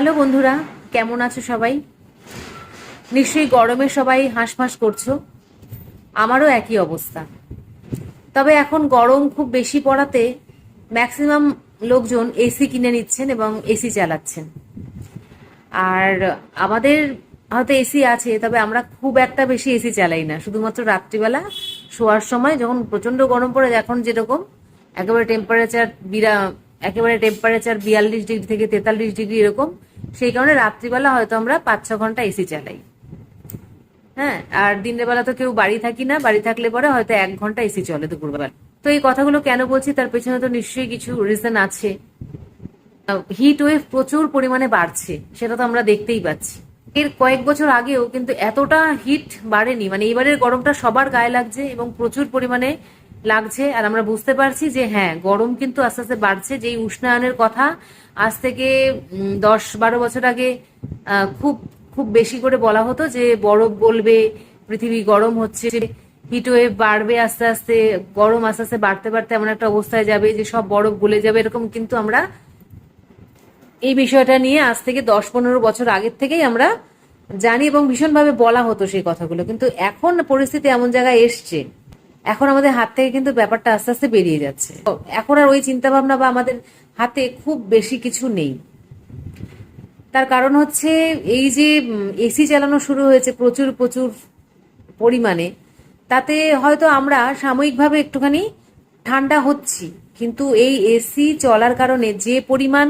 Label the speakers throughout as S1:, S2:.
S1: Hello বন্ধুরা, কেমন আছো সবাই? নিশ্চয়ই গরমে সবাই হাঁসফাঁস করছ। আমারও একই অবস্থা। তবে এখন গরম খুব বেশি পড়াতে ম্যাক্সিমাম লোকজন এসি কিনে নিচ্ছেন এবং এসি চালাচ্ছেন। আর আমাদের হয়তো এসি আছে, তবে আমরা খুব একটা বেশি এসি চালাই না। শুধুমাত্র রাত্রিবেলা শোয়ার সময়, যখন প্রচণ্ড গরম পড়ে এখন যেরকম, একেবারে টেম্পারেচার বিরা একেবারে টেম্পারেচার বিয়াল্লিশ ডিগ্রি থেকে তেতাল্লিশ ডিগ্রি এরকম, সেই কারণে রাত্রিবেলা হয়তো আমরা পাঁচ ছ ঘণ্টা এসি চালাই। হ্যাঁ আর দিনের বেলা তো কেউ বাড়ি থাকি না, বাড়ি থাকলে পরে হয়তো এক ঘণ্টা এসি চলে দুপুরবেলা। তো এই কথাগুলো কেন বলছি তার পেছনে তো নিশ্চয়ই কিছু রিজন আছে। হিট ওয়েভ প্রচুর পরিমাণে বাড়ছে, সেটা তো আমরা দেখতেই পাচ্ছি। এর কয়েক বছর আগেও কিন্তু এতটা হিট বাড়েনি মানে এবারের গরমটা সবার গায়ে লাগছে এবং প্রচুর পরিমাণে লাগছে আর আমরা বুঝতে পারছি যে হ্যাঁ গরম কিন্তু আস্তে আস্তে বাড়ছে। যেই উষ্ণায়নের কথা, আজ থেকে দশ বারো বছর আগে খুব খুব বেশি করে বলা হতো যে বরফ বলবে পৃথিবী গরম হচ্ছে হিট ওয়েভ বাড়বে আস্তে আস্তে, গরম আস্তে আস্তে বাড়তে বাড়তে এমন একটা অবস্থায় যাবে যে সব বরফ গলে যাবে, এরকম কিন্তু আমরা এই বিষয়টা নিয়ে আজ থেকে দশ পনেরো বছর আগের থেকেই আমরা জানি এবং ভীষণভাবে বলা হতো সেই কথাগুলো। কিন্তু এখন পরিস্থিতি এমন জায়গায় এসছে এখন আমাদের হাত থেকে কিন্তু ব্যাপারটা আস্তে আস্তে বেরিয়ে যাচ্ছে। এখন আর ওই চিন্তা ভাবনা বা আমাদের হাতে খুব বেশি কিছু নেই। তার কারণ হচ্ছে এই যে এসি চালানো শুরু হয়েছে প্রচুর প্রচুর পরিমাণে, তাতে হয়তো আমরা সাময়িকভাবে একটুখানি ঠান্ডা হচ্ছি। কিন্তু এই এসি চলার কারণে যে পরিমাণ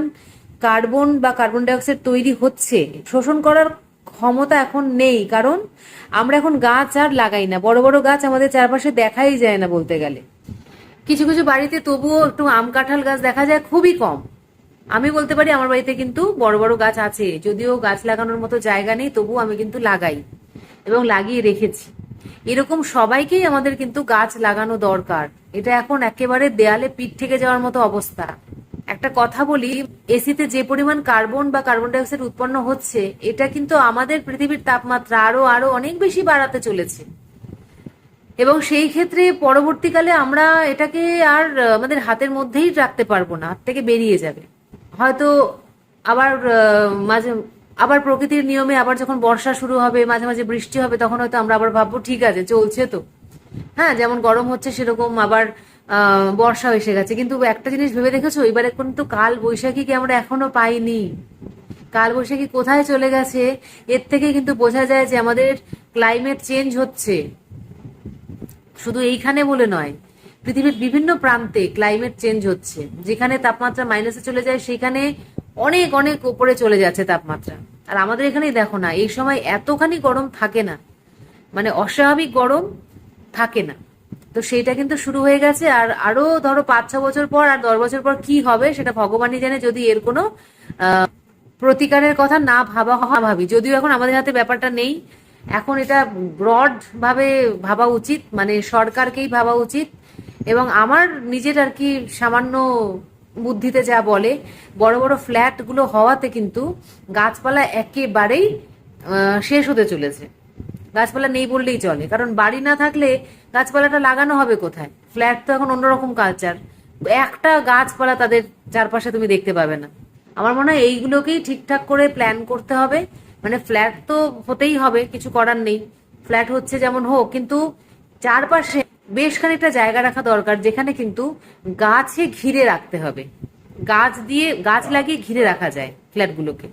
S1: কার্বন বা কার্বন ডাইঅক্সাইড তৈরি হচ্ছে, শোষণ করার ক্ষমতা এখন নেই, কারণ আমরা এখন গাছ আর লাগাই না। বড় বড় গাছ আমাদের চারপাশে দেখাই যায় না বলতে গেলে। কিছু কিছু বাড়িতে তবুও একটু আম কাঁঠাল গাছ দেখা যায় খুবই কম। আমি বলতে পারি আমার বাড়িতে কিন্তু বড় বড় গাছ আছে, যদিও গাছ লাগানোর মতো জায়গা নেই, তবুও আমি কিন্তু লাগাই এবং লাগিয়ে রেখেছি। এরকম সবাইকেই আমাদের কিন্তু গাছ লাগানো দরকার। এটা এখন একেবারে দেয়ালে পিঠ থেকে যাওয়ার মতো অবস্থা। একটা কথা বলি, এসিতে যে পরিমাণ কার্বন বা কার্বন ডাইঅক্সাইড উৎপন্ন হচ্ছে, এটা কিন্তু আমাদের পৃথিবীর তাপমাত্রা আরও আরও অনেক বেশি বাড়াতে চলেছে। এবং সেই ক্ষেত্রে পরবর্তীকালে আমরা এটাকে আর আমাদের হাতের মধ্যেই রাখতে পারব না, হাত থেকে বেরিয়ে যাবে। হয়তো আবার মাঝে, আবার প্রকৃতির নিয়মে আবার যখন বর্ষা শুরু হবে, মাঝে মাঝে বৃষ্টি হবে, তখন হয়তো আমরা আবার ভাববো, ঠিক আছে, চলছে তো। হ্যাঁ যেমন গরম হচ্ছে সেরকম, আবার বর্ষা এসে গেছে। কিন্তু একটা জিনিস ভেবে দেখেছ? এবারে কিন্তু কাল বৈশাখীকে আমরা এখনও পাইনি। কাল বৈশাখী কোথায় চলে গেছে? এর থেকে কিন্তু বোঝা যায় যে আমাদের ক্লাইমেট চেঞ্জ হচ্ছে। শুধু এইখানে বলে নয়, পৃথিবীর বিভিন্ন প্রান্তে ক্লাইমেট চেঞ্জ হচ্ছে। যেখানে তাপমাত্রা মাইনাসে চলে যায়, সেখানে অনেক অনেক উপরে চলে যাচ্ছে তাপমাত্রা। আর আমাদের এখানেই দেখো না, এই সময় এতখানি গরম থাকে না। মানে অস্বাভাবিক গরম থাকে না। তো সেইটা কিন্তু শুরু হয়ে গেছে। আর আরও ধরো পাঁচ, ছ বছর পর আর দশ বছর পর কি হবে সেটা ভগবানই জানে। যদি এর কোনো প্রতিকারের কথা না ভাবা হওয়া ভাবি। যদিও এখন আমাদের হাতে ব্যাপারটা নেই। এখন এটা ব্রড ভাবে ভাবা উচিত মানে সরকারকেই ভাবা উচিত। এবং আমার নিজের আর কি সামান্য বুদ্ধিতে যা বলে, বড় বড় ফ্ল্যাটগুলো হওয়াতে কিন্তু গাছপালা একেবারেই শেষ হতে চলেছে। গাছপালা নেই বললেই চলে। কারণ বাড়ি না থাকলে গাছপালাটা লাগানো হবে কোথায়? ফ্ল্যাট তো এখন অন্যরকম কালচার একটা গাছপালা তাদের চারপাশে তুমি দেখতে পাবে না। আমার মনে হয় এইগুলোকেই ঠিকঠাক করে প্ল্যান করতে হবে। মানে ফ্ল্যাট তো হতেই হবে, কিছু করার নেই। ফ্ল্যাট হচ্ছে যেমন হোক, কিন্তু চারপাশে বেশ খানিকটা জায়গা রাখা দরকার, যেখানে কিন্তু গাছে ঘিরে রাখতে হবে। গাছ দিয়ে, গাছ লাগিয়ে ঘিরে রাখা যায় ফ্ল্যাটগুলোকে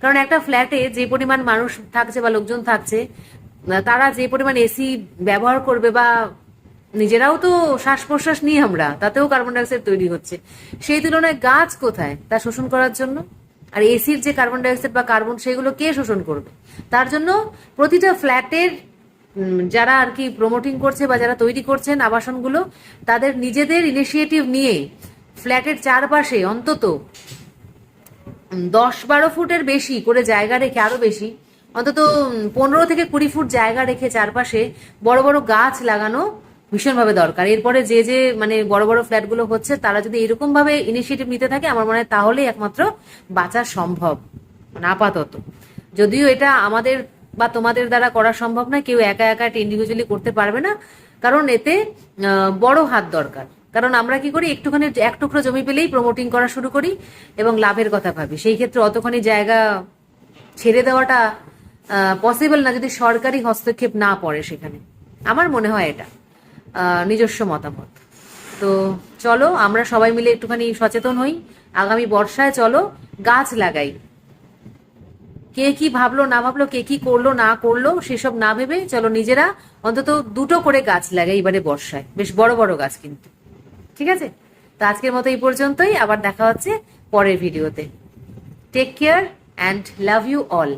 S1: কারণ একটা ফ্ল্যাটে যে পরিমাণ মানুষ থাকছে বা লোকজন থাকছে তারা যে পরিমাণ এসি ব্যবহার করবে বা নিজেরাও তো শ্বাস প্রশ্বাস নিই আমরা, তাতেও কার্বন ডাইঅক্সাইড তৈরি হচ্ছে। সেই তুলনায় গাছ কোথায়? তা শোষণ করার জন্য? আর এসির যে কার্বন ডাইঅক্সাইড বা কার্বন সেগুলো কে শোষণ করবে? তার জন্য প্রতিটা ফ্ল্যাটের যারা আর কি প্রমোটিং করছে বা যারা তৈরি করছেন আবাসনগুলো, তাদের নিজেদের ইনিশিয়েটিভ নিয়ে ফ্ল্যাটের চারপাশে অন্তত দশ বারো ফুটের বেশি করে জায়গা রেখে আরও বেশি অন্তত পনেরো থেকে কুড়ি ফুট জায়গা রেখে চারপাশে বড় বড় গাছ লাগানো ভীষণভাবে দরকার। এরপরে যে যে মানে বড় বড় ফ্ল্যাটগুলো হচ্ছে, তারা যদি এরকম ভাবে ইনিশিয়েটিভ নিতে থাকে, আমার মনে হয় তাহলেই একমাত্র বাঁচা সম্ভব মানে আপাতত। যদিও এটা আমাদের বা তোমাদের দ্বারা করা সম্ভব নয়, কেউ একা একা এটা ইন্ডিভিজুয়ালি করতে পারবে না, কারণ এতে বড় হাত দরকার। কারণ আমরা কি করি, একটুখানি, এক টুকরো জমি পেলেই প্রমোটিং করা শুরু করি এবং লাভের কথা ভাবি। সেই ক্ষেত্রে অতখানি জায়গা ছেড়ে দেওয়াটা পসিবল না যদি সরকারি হস্তক্ষেপ না পড়ে সেখানে। আমার মনে হয় এটা নিজস্ব মতামত। তো চলো, আমরা সবাই মিলে একটুখানি সচেতন হই। আগামী বর্ষায় চলো, গাছ লাগাই। কে কি ভাবলো, না ভাবলো, কে কি করল, না করল, সেসব না ভেবে চলো নিজেরা অন্তত দুটো করে গাছ লাগাই এবারে বর্ষায়। বেশ বড় বড় গাছ কিন্তু। ঠিক আছে? তো আজকের মতো এই পর্যন্তই। আবার দেখা হচ্ছে পরের ভিডিওতে। Take care and love you all